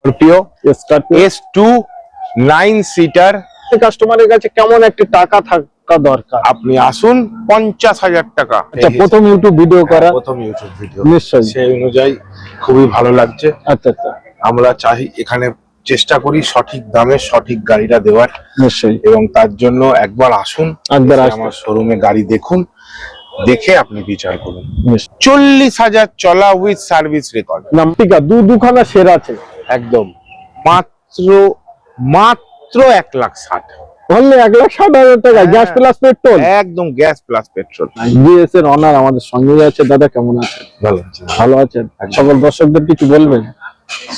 Scorpio S two nine seater কাস্টমারের কাছে কেমন একটি টাকা থাকা দরকার? আপনি আসুন পঞ্চাশ হাজার টাকা। আচ্ছা প্রথম ইউটিউব ভিডিও করা। হ্যাঁ, প্রথম ইউটিউব ভিডিও নিশ্চয়ই। সেই অনুযায়ী খুবই ভালো লাগছে। আচ্ছা আচ্ছা। আমরা চাই এখানে চেষ্টা করি সঠিক দামে সঠিক গাড়িটা দেওয়ার। নিশ্চয়ই। এবং তার জন্য একবার আসুন একবার। আমার শোরুমে গাড়ি দেখুন দেখে আপনি বিচার করুন। চল্লিশ হাজার চলা উইথ সার্ভিস রেকর্ড নাম ঠিক আছে দু দুখানা সেরা আছে। একদম। মাত্র মাত্র এক লাখ ষাট। অনলি এক লাখ ষাট হাজার টাকা হ্যাঁ। Gas plus petrol? একদম গ্যাস প্লাস পেট্রোল। জিএস এর অনার আমাদের সঙ্গে আছে দাদা কেমন আছেন? ভালো আছে। ভালো আছেন? সকল দর্শকদের কিছু বলবেন?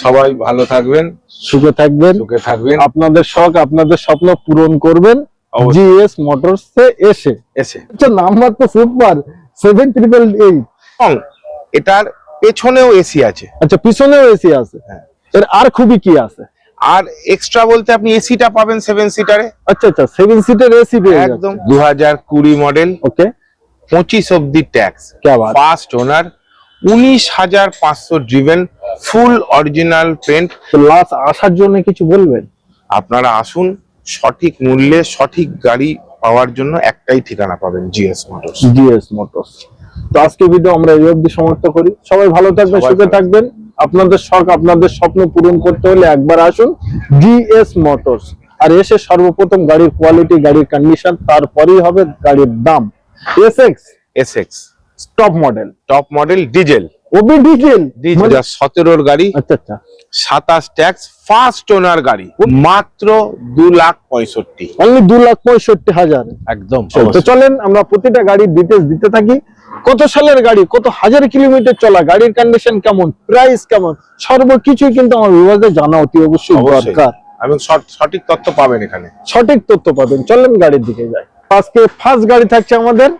সবাই ভালো থাকবেন। সুখে থাকবেন। সুখে থাকবেন। আপনাদের শখ আপনাদের স্বপ্ন পূরণ করবেন। জিএস মোটরস এসে। এসে। আচ্ছা নাম্বার তো সুপার সেভেন ট্রিপল এইট। এটার পেছনেও এসি আছে। আচ্ছা পিছনেও এসি আছে। হ্যাঁ। এর আর খুবই কি আছে? আর এক্সট্রা বলতে আপনি এসিটা পাবেন সেভেন সিটারে আচ্ছা আচ্ছা সেভেন সিটার এসি একদম। দু হাজার কুড়ি মডেল ওকে পঁচিশ অব্দি ট্যাক্স ফার্স্ট ওনার উনিশ হাজার পাঁচশো driven full original paint plus আসার জন্য কিছু বলবেন? আপনারা আসুন সঠিক মূল্যে সঠিক গাড়ি পাওয়ার জন্য একটাই ঠিকানা পাবেন জিএস মোটরস জিএস মোটরস তো আজকে ভিডিও আমরা এই অবধি সমাপ্ত করি। সবাই ভালো থাকবেন সুখে থাকবেন। আপনাদের শখ আপনাদের স্বপ্ন পূরণ করতে হলে একবার আসুন জিএস মোটরস আর এসে সর্বপ্রথম গাড়ির কোয়ালিটি গাড়ির কন্ডিশন তারপরেই হবে গাড়ির দাম। SX S X top model top model diesel Obi diesel দু হাজার সতেরোর গাড়ি। আচ্ছা আচ্ছা। সাতাশ ট্যাক্স ফার্স্ট ওনার গাড়ি। মাত্র দু লাখ পঁয়ষট্টি। অনলি দু লাখ পঁয়ষট্টি হাজার। একদম তো চলেন আমরা প্রতিটা গাড়ির ডিটেলস দিতে থাকি। কত সালের গাড়ি কত হাজার কিলোমিটার চলা গাড়ির কন্ডিশন কেমন প্রাইস কেমন সর্বকিছু কিন্তু আমার বিভাগে জানা অতি অবশ্যই দরকার। এবং সঠিক তথ্য পাবেন এখানে। সঠিক তথ্য পাবেন। চলেন গাড়ির দিকে যাই। আজকে ফার্স্ট গাড়ি থাকছে আমাদের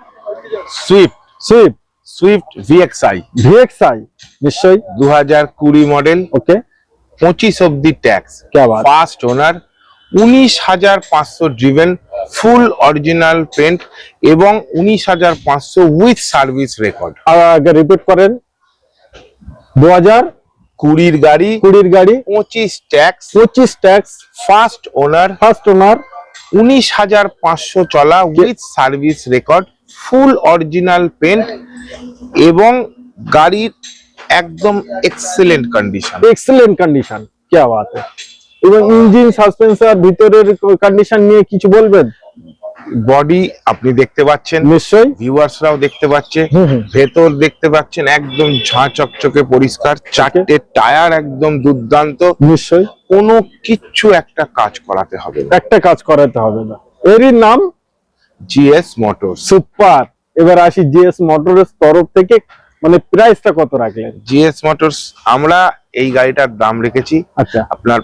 Swift Swift Swift VXI VXI নিশ্চয়ই? দু হাজার কুড়ি মডেল ওকে পঁচিশ অব্দি ট্যাক্স ফার্স্ট ওনার উনিশ হাজার পাঁচশো ড্রিভেন ফুল অরিজিনাল পেন্ট এবং উনিশ হাজার পাঁচশো উইথ সার্ভিস রেকর্ড রিপিট করেন। দু হাজার কুড়ির গাড়ি কুড়ির গাড়ি। পঁচিশ ট্যাক্স পঁচিশ tax first owner first owner উনিশ হাজার পাঁচশো চলা with service record full original paint এবং গাড়ির একদম এক্সেলেন্ট কন্ডিশন এক্সেলেন্ট কন্ডিশন কে বাত এবং ইঞ্জিন সাসপেন্সার ভিতরের কন্ডিশন নিয়ে কিছু বলবেন? বডি আপনি দেখতে পাচ্ছেন নিশ্চয়ই। ভিউয়ার্সরাও দেখতে পাচ্ছে ভেতর দেখতে পাচ্ছেন একদম ঝাঁ চকচকে পরিষ্কার চারটে টায়ার একদম দুর্দান্ত। নিশ্চয়ই। কোনো কিচ্ছু একটা কাজ করাতে হবে না। একটা কাজ করাতে হবে না। এরই নাম? GS motor super. এবার আসি জিএস মোটরের তরফ থেকে মানে প্রাইসটা কত রাখলেন? জিএস মোটরস আমরা এই গাড়িটার দাম রেখেছি। আচ্ছা। আপনার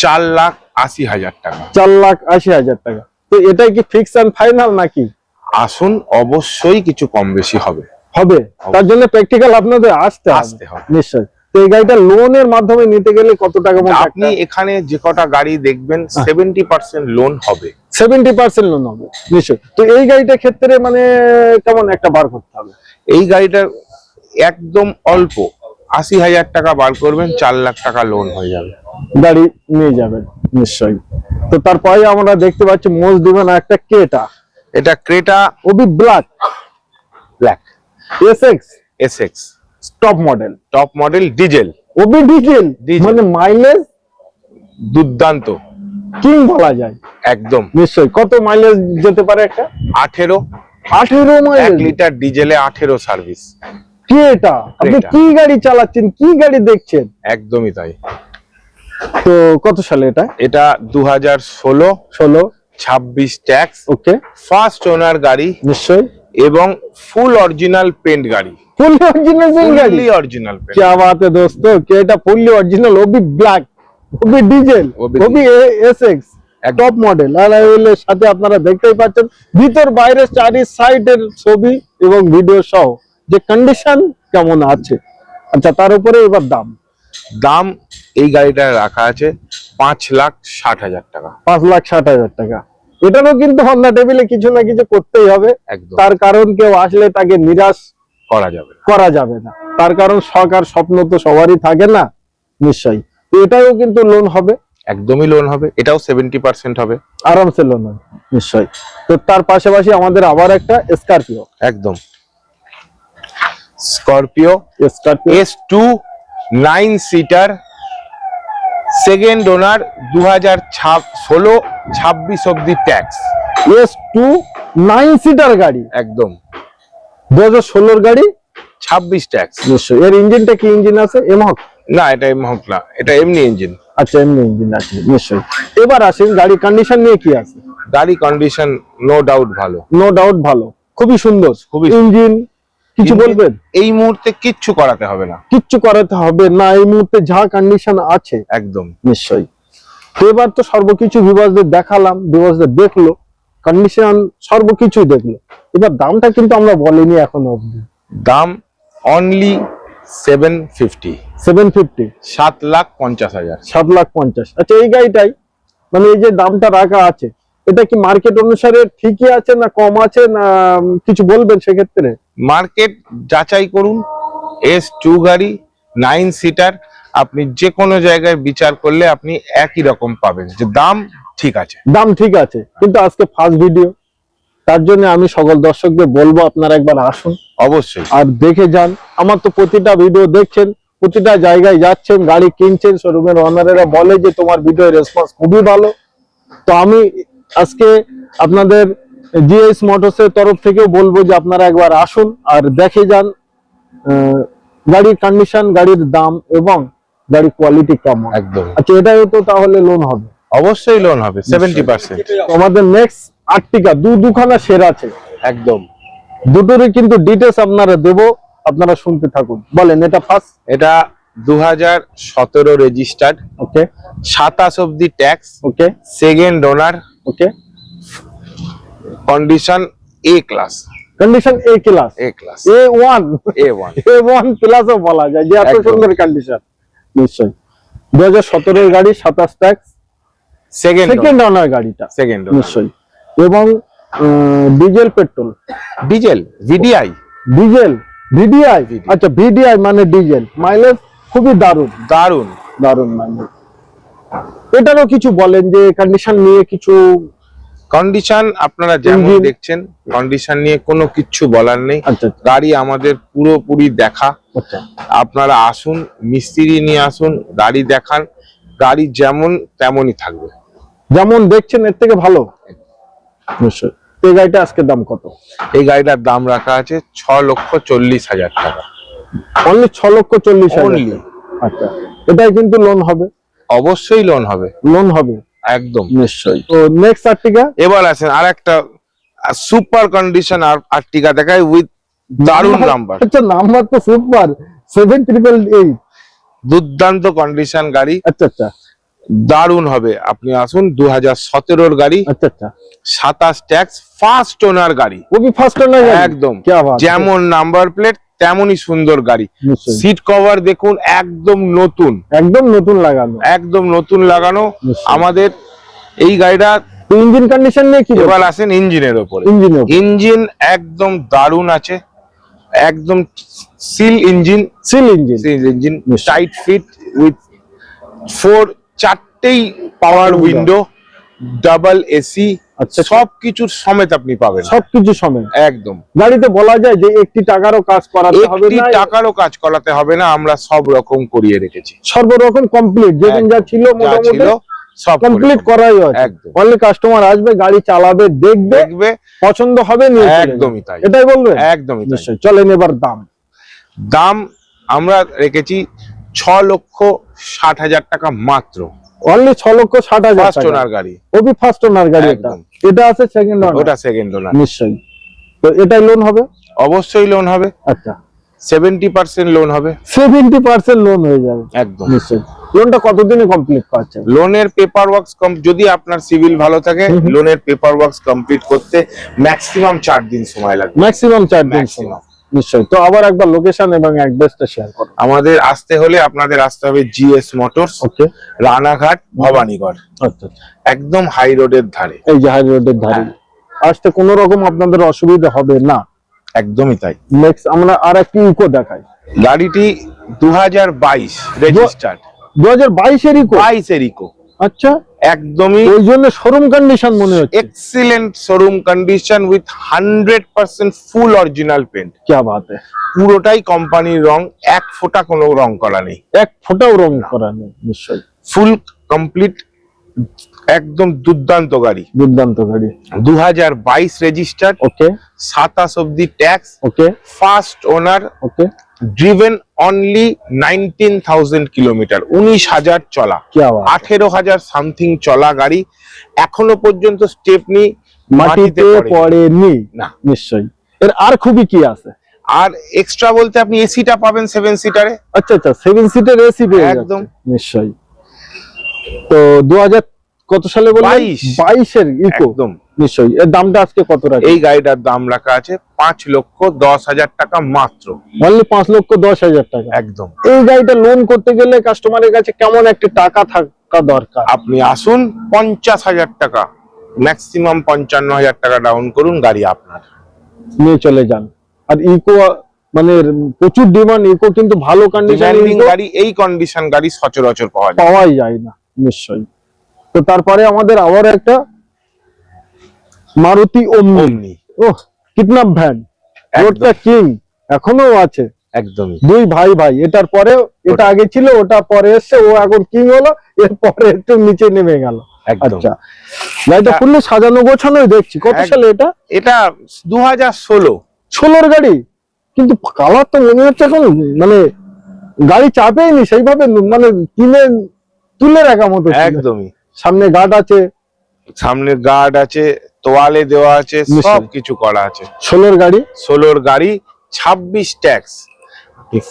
চার লাখ আশি হাজার টাকা। চার লাখ আশি হাজার টাকা। তো এটাই কি ফিক্স অ্যান্ড ফাইনাল নাকি? আসুন অবশ্যই কিছু কম বেশি হবে। হবে। তার জন্য প্র্যাকটিক্যাল আপনাদের আসতে আসতে হবে। নিশ্চয়ই। তো এই গাড়িটা লোনের মাধ্যমে নিতে গেলে কত টাকা আপনি এখানে যে কটা গাড়ি দেখবেন। সেভেন্টি পার্সেন্ট লোন হবে। সেভেন্টি পার্সেন্ট লোন হবে। নিশ্চয়ই। তো এই গাড়িটার ক্ষেত্রে মানে কেমন একটা বার করতে হবে? এই গাড়িটার একদম অল্প। আশি হাজার টাকা বার করবেন চার লাখ টাকা লোন হয়ে যাবে। গাড়ি নিয়ে যাবেন নিশ্চয়ই। তো তারপরে আমরা দেখতে পাচ্ছি মোস্ট দিবেন একটা কেটা এটা Creta Obi black. Black. SX. S X top model. Top model diesel. Obi diesel. মানে মাইলেজ? দুর্দান্ত। কিং বলা যায়। একদম। নিশ্চয়ই। কত মাইলেজ যেতে পারে একটা? আঠেরো। আঠেরো এক মাইলেজ লিটার ডিজেলে আঠেরো সার্ভিস। কি এটা আপনি Creta। কি গাড়ি চালাচ্ছেন কি গাড়ি দেখছেন একদমই তাই তো কত সালে এটা এটা দু হাজার ষোলো ষোলো ছাব্বিশ ট্যাক্স ওকে ফার্স্ট ওনার গাড়ি নিশ্চয়ই এবং ফুল অরিজিনাল পেন্ট গাড়ি ফুল অরিজিনাল গাড়ি ফুললি অরিজিনাল পেন্ট क्या बात है दोस्तों कि এটা ফুললি অরিজিনাল ওবি ব্ল্যাক ওবি ডিজেল ওবি ওবি এসএক্স একদম। টপ মডেল আর এর সাথে আপনারা দেখতেই পাচ্ছেন ভিতর বাইরে চারি সাইডের ছবি এবং ভিডিও সহ যে কন্ডিশন কেমন আছে? আচ্ছা তার উপরে এবার দাম। দাম এই গাড়িটা রাখা আছে পাঁচ লাখ ষাট হাজার টাকা। পাঁচ লাখ ষাট হাজার টাকা। এটারও কিন্তু হন্ডা টেবিলে কিছু না কিছু করতেই হবে। তার কারণ কেউ আসলে তাকে নিরাশ করা যাবে করা যাবে না। তার কারণ শখ আর স্বপ্ন তো সবারই থাকে না নিশ্চয়ই। তো এটাও কিন্তু লোন হবে। একদমই লোন হবে। এটাও সেভেন্টি পার্সেন্ট হবে। আরামসে লোন হবে নিশ্চয়ই। তো তার পাশাপাশি আমাদের আবার একটা স্করপিও একদম। Scorpio S two nine seater second owner দু হাজার ষোলো ছাব্বিশ অব্দি tax S two nine seater গাড়ি। একদম। দু হাজার ষোলোর গাড়ি? ছাব্বিশ ট্যাক্স নিশ্চয়ই এর ইঞ্জিনটা কি ইঞ্জিন আছে? এমহক না এটা এমহক না এটা এমনি ইঞ্জিন। আচ্ছা এমনি ইঞ্জিন আছে নিশ্চয়ই। এবার আসেন গাড়ি কন্ডিশন নিয়ে কি আছে? গাড়ি কন্ডিশন নো ডাউট ভালো। নো ডাউট ভালো। খুবই সুন্দর। খুবই ইঞ্জিন কিছু বলবেন? এই মুহূর্তে কিচ্ছু করাতে হবে না। কিচ্ছু করাতে হবে না এই মুহূর্তে যা কন্ডিশন আছে। একদম। নিশ্চয়ই। তো এবার তো সর্বকিছু বিভাসদের দেখালাম বিভাসদের দেখল কন্ডিশন সর্বকিছুই দেখল। এবার দামটা কিন্তু আমরা বলিনি এখনও অবধি। দাম only seven fifty seven fifty সাত লাখ পঞ্চাশ হাজার। সাত লাখ পঞ্চাশ। আচ্ছা এই গাড়িটাই মানে এই যে দামটা রাখা আছে এটা কি মার্কেট অনুসারে ঠিকই আছে না কম আছে না কিছু বলবেন সেক্ষেত্রে? মার্কেট যাচাই করুন এস টু গাড়ি নাইন সিটার আপনি যে কোনো জায়গায় বিচার করলে আপনি একই রকম পাবেন যে দাম ঠিক আছে। দাম ঠিক আছে কিন্তু আজকে ফার্স্ট ভিডিও তার জন্য আমি সকল দর্শকদের বলব আপনারা একবার আসুন। অবশ্যই। আর দেখে যান আমার তো প্রতিটা ভিডিও দেখছেন প্রতিটা জায়গায় যাচ্ছেন গাড়ি কিনছেন শোরুমের ওনারেরা বলে যে তোমার ভিডিও রেসপন্স খুবই ভালো। তো আমি আজকে আপনাদের জিএস মোটরসের তরফ থেকেও বলব যে আপনারা একবার আসুন আর দেখে যান গাড়ির কন্ডিশন গাড়ির দাম এবং গাড়ির কোয়ালিটি কেমন। একদম। আচ্ছা এটাও তো তাহলে লোন হবে। অবশ্যই লোন হবে সেভেন্টি পার্সেন্ট তো আমাদের নেক্সট আটটিকা দু দুখানা সেরা আছে। একদম। দুটোরই কিন্তু ডিটেলস আপনারা দেবো আপনারা শুনতে থাকুন। বলেন এটা ফার্স্ট এটা দু হাজার সতেরো রেজিস্টার্ড ওকে সাতাশ অব্দি tax okay second owner okay condition A class condition A class A class A one A one A one প্লাসও বলা যায়। যে এত। সুন্দর কন্ডিশন নিশ্চয়ই। দু হাজার সতেরোর গাড়ি সাতাশ ট্যাক্স সেকেন্ড সেকেন্ড অনার গাড়িটা। সেকেন্ড নিশ্চয়ই। এবং diesel petrol diesel VDI diesel VDI আচ্ছা ভিডিআই মানে ডিজেল মাইলেজ খুবই দারুণ। দারুণ দারুণ মাইলেজ এটারও কিছু বলেন যে কন্ডিশন নিয়ে কিছু কন্ডিশন আপনারা যেমন দেখছেন কন্ডিশন নিয়ে কোনো কিচ্ছু বলার নেই। আচ্ছা গাড়ি আমাদের পুরোপুরি দেখা। আচ্ছা। আপনারা আসুন মিস্ত্রি নিয়ে আসুন গাড়ি দেখান। গাড়ি যেমন তেমনই থাকবে। যেমন দেখছেন এর থেকে ভালো। এই গাড়িটা আজকে দাম কত? এই গাড়িটার দাম রাখা আছে ছ লক্ষ চল্লিশ হাজার টাকা। অনলি ছ লক্ষ চল্লিশ হাজার। আচ্ছা। এটাই কিন্তু লোন হবে। অবশ্যই লোন হবে। লোন হবে। একদম। নিশ্চয়ই। তো নেক্সট আর্টিকা? এবার আসেন আর একটা সুপার কন্ডিশন আর আর্টিকা দেখায় উইথ দারুণ নাম্বার আচ্ছা নাম্বার তো সুপার সেভেন ট্রিপল এইট দুর্দান্ত কন্ডিশন গাড়ি। আচ্ছা আচ্ছা। দারুণ হবে। আপনি আসুন দু হাজার সতেরোর গাড়ি। আচ্ছা আচ্ছা। সাতাশ ট্যাক্স ফার্স্ট ওনার গাড়ি। ও কি ফার্স্ট ওনার একদম। যেমন নাম্বার প্লেট তেমনই সুন্দর গাড়ি। সিট কভার দেখুন একদম নতুন। একদম নতুন লাগানো। একদম নতুন লাগানো। আমাদের এই গাড়িটা ইঞ্জিন কন্ডিশন নিয়ে কি এবার আসেন ইঞ্জিনের ওপরে। ইঞ্জিন ইঞ্জিন একদম দারুণ আছে। একদম seal engine seal engine seal engine. Tight fit with four চারটেই power window double AC আচ্ছা। সব কিছুর সমেত আপনি পাবেন। সবকিছু সময় একদম। গাড়িতে বলা যায় যে একটি টাকারও কাজ করাতে হবে না টাকারও কাজ করাতে হবে না আমরা সব রকম করিয়ে রেখেছি। সর্বরকম কমপ্লিট যেদিন যা ছিল মোটামুটি সব কমপ্লিট করাই আছে। একদম। অনলি কাস্টমার আসবে গাড়ি চালাবে দেখবে দেখবে। পছন্দ হবে নিয়ে একদমই তাই। এটাই একদমই। নিশ্চয়ই। চলেন এবার দাম। দাম আমরা রেখেছি ছ লক্ষ ষাট হাজার টাকা মাত্র। অনলি ছ লক্ষ ষাট হাজার ফার্স্ট ওনার গাড়ি। ওবি ফার্স্ট ওনার গাড়ি এটা। এটা আছে সেকেন্ড ওনার ওটা সেকেন্ড ওনার নিশ্চয়ই। তো এটাই লোন হবে? অবশ্যই লোন হবে। আচ্ছা। সেভেন্টি পার্সেন্ট লোন হবে। সেভেন্টি পার্সেন্ট লোন হয়ে যাবে। একদম। নিশ্চয়ই। লোনটা কতদিনে কমপ্লিট পাচ্ছেন লোনের পেপার ওয়ার্কস কম যদি আপনার সিভিল ভালো থাকে। লোনের পেপার ওয়ার্কস কমপ্লিট করতে ম্যাক্সিমাম চার দিন সময় লাগবে। ম্যাক্সিমাম চার দিন সময়। নিশ্চয়ই। তো আবার একবার লোকেশন এবং অ্যাড্রেসটা শেয়ার করো। আমাদের আসতে হলে আপনাদের আসতে হবে GS motors okay Ranaghat Bhabanigarh. আচ্ছা আচ্ছা। একদম হাই রোডের ধারে। এই যে হাই রোডের ধারে। আসতে কোনো রকম আপনাদের অসুবিধা হবে না। একদমই তাই। নেক্সট আমরা আর একটি ইকো দেখাই। গাড়িটি দু হাজার বাইশ রেজিস্টার্ড দু হাজার বাইশের ইকো বাইশের ইকো আচ্ছা। একদমই ওই জন্য শোরুম কন্ডিশন মনে হচ্ছে। Excellent showroom condition with hundred percent full original paint কি বাত পুরোটাই কোম্পানির রং এক ফোঁটা কোনো রং করা নেই। এক ফোঁটাও রং করা নেই নিশ্চয়ই। ফুল কমপ্লিট একদম দুর্দান্ত গাড়ি। দুর্দান্ত গাড়ি। দু হাজার বাইশ রেজিস্টার ওকে। সাতাশ অব্দি tax okay. First owner okay. Driven only nineteen thousand kilometre উনিশ হাজার চলা। আঠেরো হাজার সামথিং চলা গাড়ি। এখনও পর্যন্ত স্টেপনি মাটিতে পড়েনি। না। নিশ্চয়ই। এর আর খুবই কি আছে? আর এক্সট্রা বলতে আপনি এসিটা পাবেন সেভেন সিটারে আচ্ছা আচ্ছা সেভেন সিটার এসি একদম। নিশ্চয়ই। তো দু হাজার কত সালে বাইশ। বাইশের ইকো। একদম। নিশ্চয়ই। এর দামটা আজকে কত রাখে এই গাড়িটার দাম রাখা আছে পাঁচ লক্ষ দশ হাজার টাকা মাত্র। অনলি পাঁচ লক্ষ দশ হাজার টাকা। একদম। এই গাড়িটা লোন করতে গেলে কাস্টমারের কাছে কেমন একটা টাকা থাকা দরকার? আপনি আসুন পঞ্চাশ হাজার টাকা। ম্যাক্সিমাম পঞ্চান্ন হাজার টাকা ডাউন করুন গাড়ি আপনার। নিয়ে চলে যান। আর ইকো মানে প্রচুর ডিমান্ড ইকো কিন্তু ভালো কন্ডিশন গাড়ি এই কন্ডিশন গাড়ি সচরাচর পাওয়া যায়। পাওয়াই যায় না। নিশ্চয়ই। তো তারপরে আমাদের আবার একটা Maruti Omni Omni. Oh kidnap van. রোডটা কিং এখনও আছে। একদমই। দুই ভাই ভাই এটার পরে এটা আগে ছিল ওটা পরে এসছে ও এখন কিং হলো এর পরে একটু নিচে নেমে গেল। একদম। আচ্ছা। গাড়িটা সাজানো গোছানোই দেখছি। কত সালে এটা? এটা দু হাজার ষোলো। ষোলোর গাড়ি? কিন্তু কালার তো মনে হচ্ছে এখন মানে গাড়ি চাপেইনি সেইভাবে মানে কিনে তুলে রাখা মতো একদমই। সামনে গার্ড আছে। সামনে গার্ড আছে তোয়ালে দেওয়া আছে। সব কিছু করা আছে। ষোলোর গাড়ি? ষোলোর গাড়ি ছাব্বিশ ট্যাক্স।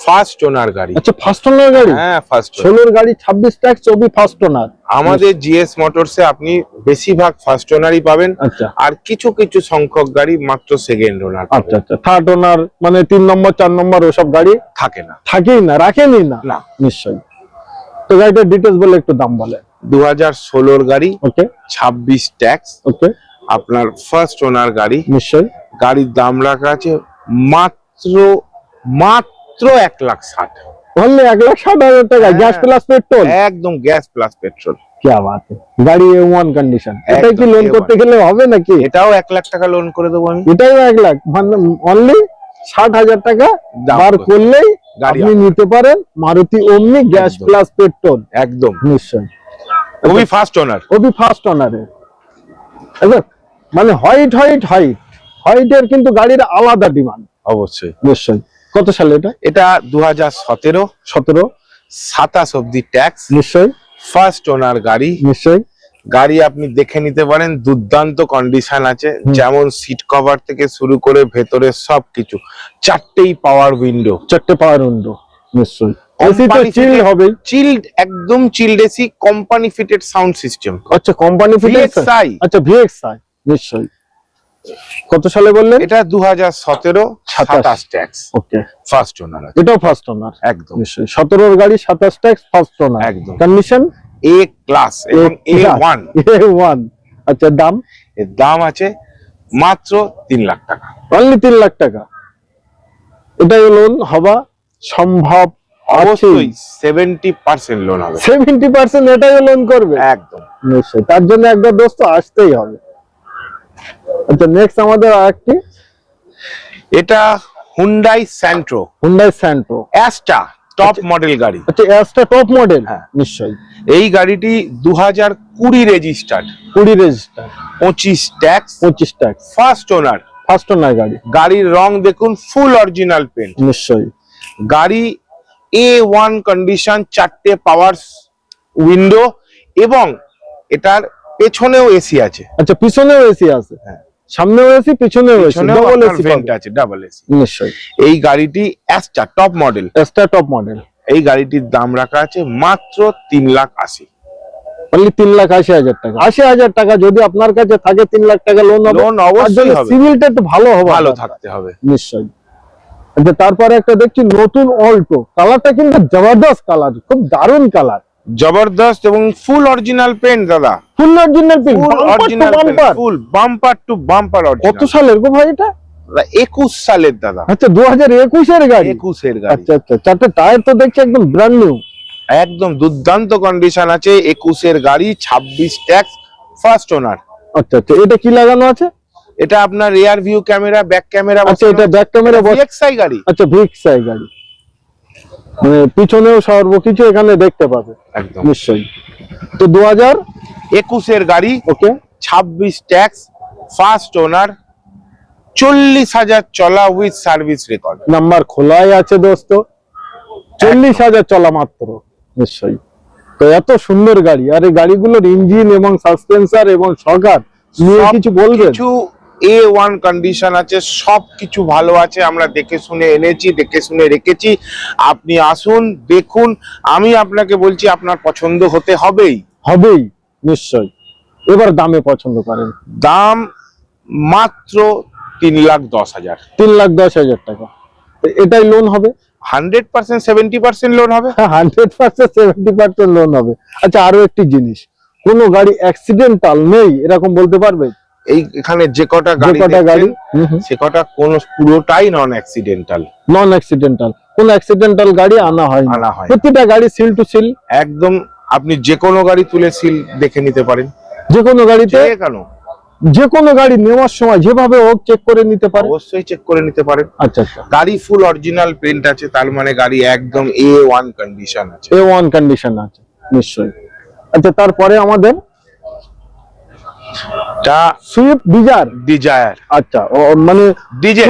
ফার্স্ট ওনার গাড়ি। আচ্ছা ফার্স্ট ওনার গাড়ি? হ্যাঁ ফার্স্ট ষোলোর গাড়ি ছাব্বিশ ট্যাক্স চবি ফার্স্ট ওনার আমাদের জিএস মোটরসে আপনি বেশিরভাগ ফার্স্ট ওনারই পাবেন। আচ্ছা। আর কিছু কিছু সংখ্যক গাড়ি মাত্র সেকেন্ড ওনার আচ্ছা আচ্ছা। থার্ড ওনার মানে তিন নম্বর চার নম্বর ওসব গাড়ি থাকে না। থাকেই না রাখেনি না। না। নিশ্চয়ই। তো গাড়িটার ডিটেলস বলে একটু দাম বলে দু হাজার ষোলোর গাড়ি ওকে ছাব্বিশ ট্যাক্স ওকে আপনার ফার্স্ট ওনার গাড়ি নিশ্চয়ই গাড়ির দাম রাখা আছে মাত্র মাত্র এক লাখ ষাট অনলি এক লাখ ষাট হাজার টাকা হ্যাঁ। গ্যাস প্লাস পেট্রোল একদম গ্যাস প্লাস পেট্রোল क्या बात है গাড়ি এ ওয়ান কন্ডিশন এটা কি একদম লোন A1 করতে গেলে হবে নাকি এটাও এক লাখ টাকা লোন করে দেবো আমি এটাই এক লাখ মানে অনলি ষাট হাজার টাকা দাম বার করে। করলেই গাড়ি আপনি নিতে পারেন মারুতি ওমনি গ্যাস প্লাস পেট্রোল একদম। নিশ্চয় খুবই ফার্স্ট ওনার ওবি ফার্স্ট অনারে মানে হোয়াইট হোয়াইট হোয়াইট হোয়াইটের কিন্তু গাড়ির আলাদা ডিমান্ড অবশ্যই। নিশ্চয় কত সালে এটা? এটা দু হাজার সতেরো। সতেরো। সাতাশ অব্দি ট্যাক্স নিশ্চয় ফার্স্ট ওনার গাড়ি। নিশ্চয় গাড়ি আপনি দেখে নিতে পারেন দুর্দান্ত কন্ডিশন আছে। যেমন সিট কভার থেকে শুরু করে ভেতরে সবকিছু। চারটেই পাওয়ার উইন্ডো চারটে পাওয়ার উইন্ডো নিশ্চয় এসি তো Company চিল হবে। চিল্ড একদম chilled AC company fitted sound system আচ্ছা কোম্পানি ফিটেড আচ্ছা ভিএক্সআই নিশ্চয়ই। কত সালে বললেন? এটা দু হাজার সতেরো সাতাশ। Tax okay. ফার্স্ট ওনার এটাও ফার্স্ট ওনার একদম। নিশ্চয়ই। সতেরোর গাড়ি সাতাশ ট্যাক্স ফার্স্ট ওনার একদম। কন্ডিশন এ ক্লাস এবং এ ওয়ান এ ওয়ান আচ্ছা দাম? এর দাম আছে মাত্র তিন লাখ টাকা। অনলি তিন লাখ টাকা। এটাই লোন হবা সম্ভব অবশ্যই সেভেন্টি পার্সেন্ট লোন হবে। সেভেন্টি পার্সেন্ট এটাই লোন করবে। একদম। নিশ্চয়ই তার জন্য একবার দোস্ত আসতেই হবে। আচ্ছা নেক্সট আমাদের আরেকটি। এটা Hyundai Santro Hyundai Santro Asta top model গাড়ি। আচ্ছা টপ মডেল হ্যাঁ। নিশ্চয়ই। এই গাড়িটি দু হাজার কুড়ি রেজিস্টার্ড কুড়ি রেজিস্টার পঁচিশ ট্যাক্স পঁচিশ tax first owner first owner গাড়ি। গাড়ির রং দেখুন ফুল অরিজিনাল পেন্ট নিশ্চয়ই। গাড়ি এ ওয়ান কন্ডিশন চারটে পাওয়ার উইন্ডো এবং এটার পেছনেও এসি আছে। আচ্ছা পিছনেও এসি আছে। হ্যাঁ। এসি পিছনেও এসি পেছনেও ডবল এসি ভেন্ট আছে ডাবল এসি নিশ্চয়ই। এই গাড়িটি Asta top model Asta top model এই গাড়িটির দাম রাখা আছে মাত্র তিন লাখ আশি। অনলি তিন লাখ আশি হাজার টাকা। আশি হাজার টাকা যদি আপনার কাছে থাকে তিন লাখ টাকা লোন হবে। লোন অবশ্যই হবে। সিভিলটা একটু ভালো হবে ভালো থাকতে হবে। নিশ্চয়ই। আচ্ছা তারপরে একটা দেখছি নতুন অল্টো কালারটা কিন্তু জবরদস্ত কালার খুব দারুণ কালার জবরদস্ত এবং ফুল অরিজিনাল পেন্ট দাদা। Full original pin original bumper full bumper to bumper কত সালের গো ভাই এটা? একুশ সালের দাদা। আচ্ছা দু হাজার একুশের গাড়ি? একুশের গাড়ি। আচ্ছা আচ্ছা চারটে টায়ার তো দেখছি একদম ব্র্যান্ড নিউ একদম দুর্দান্ত কন্ডিশন আছে একুশের গাড়ি ছাব্বিশ ট্যাক্স ফার্স্ট ওনার আচ্ছা আচ্ছা এটা কি লাগানো আছে? এটা আপনার rear view camera back camera আচ্ছা এটা ব্যাক ক্যামেরা গাড়ি। আচ্ছা গাড়ি। মানে পিছনেও সর্বকিছু এখানে দেখতে পাবে। একদম। নিশ্চয়ই। তো দু হাজার একুশের গাড়ি ওকে। ছাব্বিশ ট্যাক্স ফার্স্ট ওনার চল্লিশ হাজার চলা উইথ সার্ভিস রেকর্ড। নাম্বার খোলাই আছে দোস্ত। চল্লিশ হাজার চলা মাত্র। নিশ্চয়ই। তো এত সুন্দর গাড়ি। আর এই গাড়িগুলোর ইঞ্জিন এবং সাসপেন্সার এবং সরকার নিয়ে কিছু বলবেন? কিছু এ ওয়ান কন্ডিশন আছে সব কিছু ভালো আছে আমরা দেখে শুনে এনেছি দেখে শুনে রেখেছি। আপনি আসুন দেখুন আমি আপনাকে বলছি আপনার পছন্দ হতে হবেই। হবেই নিশ্চয়ই এবার দামে পছন্দ করেন। দাম মাত্র তিন লাখ দশ হাজার। তিন লাখ দশ হাজার টাকা। এটাই লোন হবে? Hundred percent seventy percent loan হবে। Hundred percent seventy percent loan হবে। আচ্ছা আরও একটি জিনিস। কোনো গাড়ি অ্যাক্সিডেন্টাল নেই এরকম বলতে পারবে? এই এখানে যে কটা গাড়ি কটা গাড়ি? সে কটা কোন পুরোটাই নন অ্যাক্সিডেন্টাল নন অ্যাক্সিডেন্টাল কোন অ্যাক্সিডেন্টাল গাড়ি আনা হয় আনা হয় প্রতিটা গাড়ি সিল টু সিল একদম আপনি যে কোনো গাড়ি তুলে সিল দেখে নিতে পারেন। যে কোনো গাড়িতে কেন? যে কোনো গাড়ি নেওয়ার সময় যেভাবে হোক চেক করে নিতে পারে। অবশ্যই চেক করে নিতে পারেন। আচ্ছা আচ্ছা। গাড়ি ফুল অরিজিনাল প্রিন্ট আছে তার মানে গাড়ি একদম এ ওয়ান কন্ডিশন আছে। এ ওয়ান কন্ডিশন আছে নিশ্চয়ই। আচ্ছা তারপরে আমাদের তা সুইফট ডিজার ডিজায়ার আচ্ছা মানে ডিজে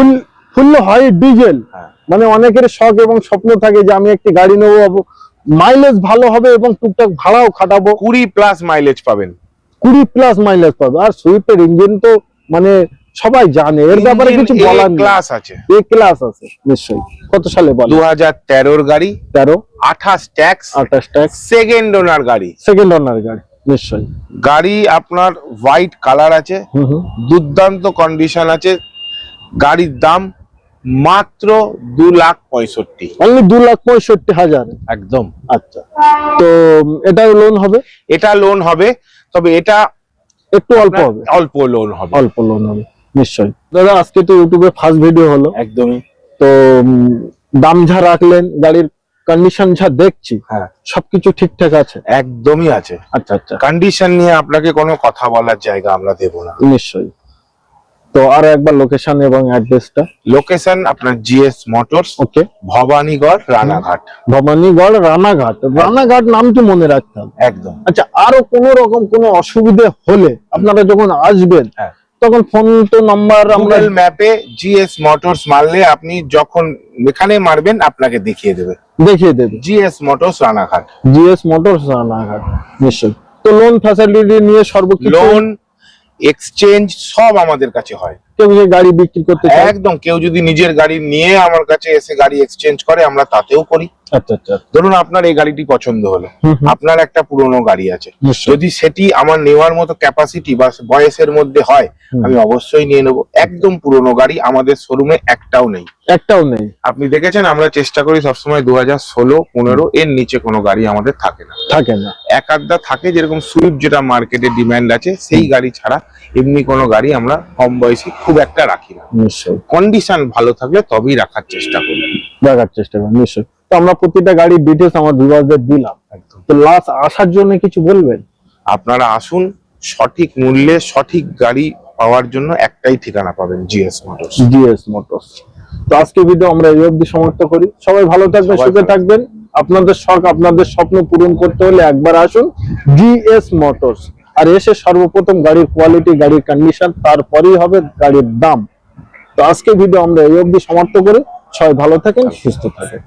ফুল হয় ডিজেল হ্যাঁ। মানে অনেকের শখ এবং স্বপ্ন থাকে যে আমি একটি গাড়ি নেব মাইলেজ ভালো হবে এবং টুকটাক ভাড়াও খাটাবো। কুড়ি প্লাস মাইলেজ পাবেন। কুড়ি প্লাস মাইলেজ পাবে। আর সুইফটের ইঞ্জিন তো মানে সবাই জানে এর ব্যাপারে কিছু বলার ক্লাস আছে। এ ক্লাস আছে নিশ্চয়ই। কত সালে বল? দু হাজার তেরোর গাড়ি তেরো। আঠাশ ট্যাক্স আঠাশ ট্যাক্স সেকেন্ড ওনার গাড়ি। সেকেন্ড ওনার গাড়ি। নিশ্চয়ই। গাড়ি আপনার হোয়াইট কালার আছে দুর্দান্ত কন্ডিশন আছে গাড়ির দাম মাত্র দু লাখ পঁয়ষট্টি। অনলি দু লাখ পঁয়ষট্টি হাজার। একদম। আচ্ছা। তো এটাও লোন হবে? এটা লোন হবে তবে এটা একটু অল্প হবে। অল্প লোন হবে। অল্প লোন হবে নিশ্চয়ই। দাদা আজকে তো ইউটিউবে ফার্স্ট ভিডিও হলো। একদমই। তো দাম যা রাখলেন গাড়ির কন্ডিশন যা দেখছি হ্যাঁ। সবকিছু ঠিকঠাক আছে? একদমই আছে। আচ্ছা আচ্ছা। কন্ডিশন নিয়ে আপনাকে কোনো কথা বলার জায়গা আমরা দেব না। নিশ্চয়ই। তো আর একবার লোকেশন এবং অ্যাড্রেসটা লোকেশন আপনার GS motors okay Bhabanigarh Ranaghat. Bhabanigarh Ranaghat. Ranaghat নামটি মনে রাখতে হবে। একদম। আচ্ছা আরও কোন রকম কোনো অসুবিধে হলে আপনারা যখন আসবেন হ্যাঁ। তখন ফোন তো নাম্বার আমরা গুগল ম্যাপে জিএস মোটরস মারলে আপনি যখন এখানে মারবেন আপনাকে দেখিয়ে দেবে। দেখিয়ে দেবে। GS motors Ranaghat. GS motors Ranaghat নিশ্চয়ই। তো লোন ফ্যাসিলিটি নিয়ে সর্বকিছু লোন এক্সচেঞ্জ সব আমাদের কাছে হয়। কেউ যে গাড়ি বিক্রি করতে চায়? একদম কেউ যদি নিজের গাড়ি নিয়ে আমার কাছে এসে গাড়ি এক্সচেঞ্জ করে আমরা তাতেও করি। আচ্ছা আচ্ছা ধরুন আপনার এই গাড়িটি পছন্দ হলো। আপনার একটা পুরনো গাড়ি আছে। যদি সেটি আমার নেওয়ার মতো ক্যাপাসিটি বা বয়সের মধ্যে হয় আমি অবশ্যই নিয়ে নেব। একদম পুরনো গাড়ি আমাদের শোরুমে একটাও নেই। একটাও নেই। আপনি দেখেছেন আমরা চেষ্টা করি সবসময় দু হাজার ষোলো পনেরো এর নিচে কোনো গাড়ি আমাদের থাকে না। থাকে না। এক আধটা থাকে যেরকম সুইফট যেটা মার্কেটে ডিমান্ড আছে সেই গাড়ি ছাড়া এমনি কোনো গাড়ি আমরা কম বয়সী খুব একটা রাখি না। নিশ্চয়ই। কন্ডিশন ভালো থাকলে তবেই রাখার চেষ্টা করি রাখার চেষ্টা করেন নিশ্চয়ই। তো আমরা প্রতিটা গাড়ির ডিটেলস আমার ভিউয়ারদের দিলাম। একদম। তো লাস্ট আসার জন্য কিছু বলবেন? আপনারা আসুন সঠিক মূল্যে সঠিক গাড়ি পাওয়ার জন্য একটাই ঠিকানা পাবেন জিএস মোটরস জিএস মোটরস তো আজকে ভিডিও আমরা এই অবধি সমাপ্ত করি। সবাই ভালো থাকবেন সুখে থাকবেন। আপনাদের শখ আপনাদের স্বপ্ন পূরণ করতে হলে একবার আসুন জিএস মোটরস আর এসে সর্বপ্রথম গাড়ির কোয়ালিটি গাড়ির কন্ডিশন তারপরেই হবে গাড়ির দাম। তো আজকে ভিডিও আমরা এই অবধি সমাপ্ত করে। সবাই ভালো থাকেন, সুস্থ থাকেন।